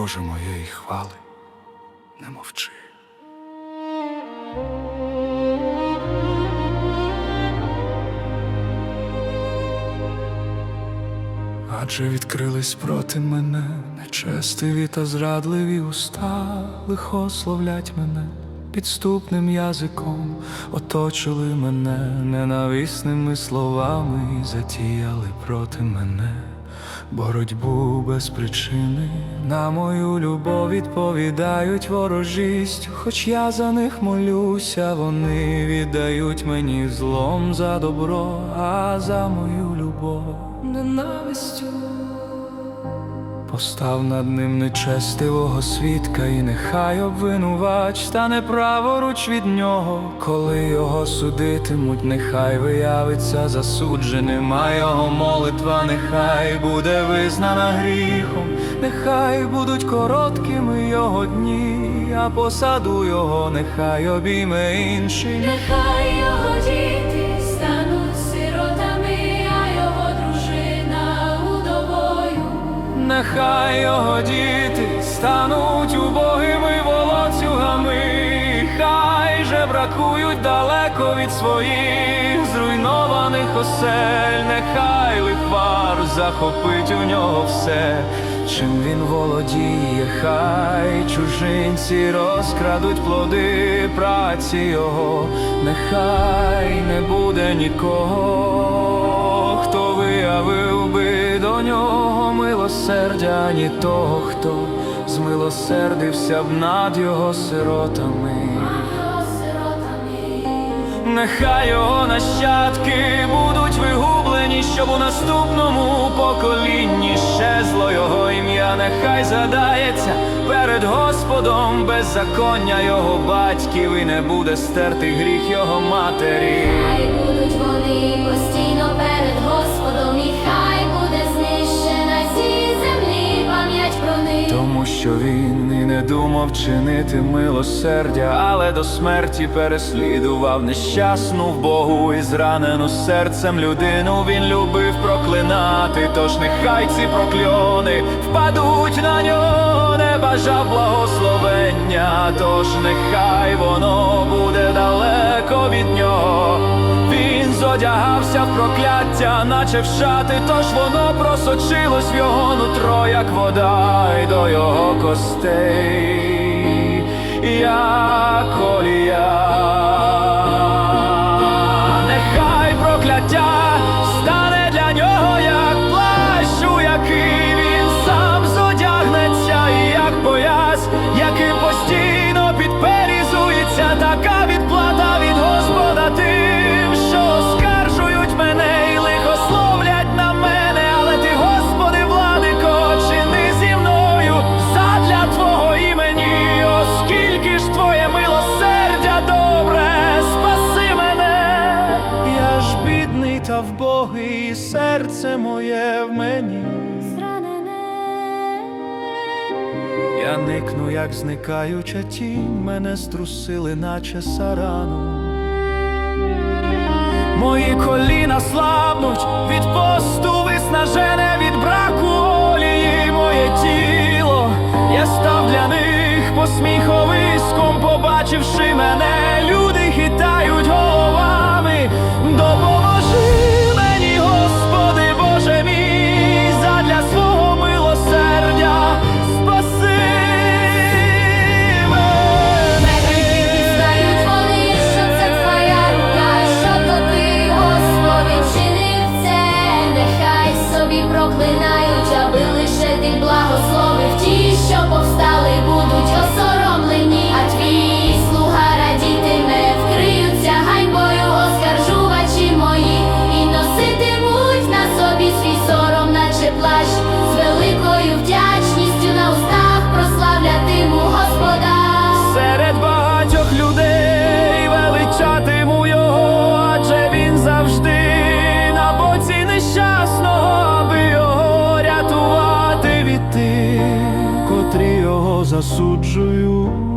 Боже моєї хвали, не мовчи. Адже відкрились проти мене нечестиві та зрадливі уста, лихословлять мене підступним язиком, оточили мене ненависними словами і затіяли проти мене боротьбу без причини. На мою любов відповідають ворожістю, хоч я за них молюся, вони віддають мені злом за добро, а за мою любов ненавистю. Постав над ним нечестивого свідка, і нехай обвинувач стане праворуч від нього, коли його судитимуть, нехай виявиться засудженим, а його молитва нехай буде визнана гріхом, нехай будуть короткими його дні, а посаду його нехай обійме інший. Нехай його діти Нехай його діти стануть убогими волоцюгами, хай же бракують далеко від своїх зруйнованих осель, нехай лихвар захопить у нього все, чим він володіє, хай чужинці розкрадуть плоди праці його, нехай не буде нікого, хто виявив би до нього милосердя, ані того, хто змилосердився б над його сиротами. Нехай його нащадки будуть вигублені, щоб у наступному поколінні щезло його нехай задається перед Господом беззаконня його батьків, і не буде стерти гріх його матері. Хай будуть вони постійно перед Господом, і хай що він і не думав чинити милосердя, але до смерті переслідував нещасну Богу і зранену серцем людину він любив проклинати. Тож нехай ці прокльони впадуть на нього, не бажав благословення, тож нехай воно буде далеко від нього. Він зодягався в прокляття, наче в шати, тож воно просочилось в його нутро, як вода, й до його костей, як колія. Та вбогий, і серце моє в мені. Я никну, як зникаюча тінь, мене струсили, наче сарану. Мої коліна слабнуть від посту, рятувати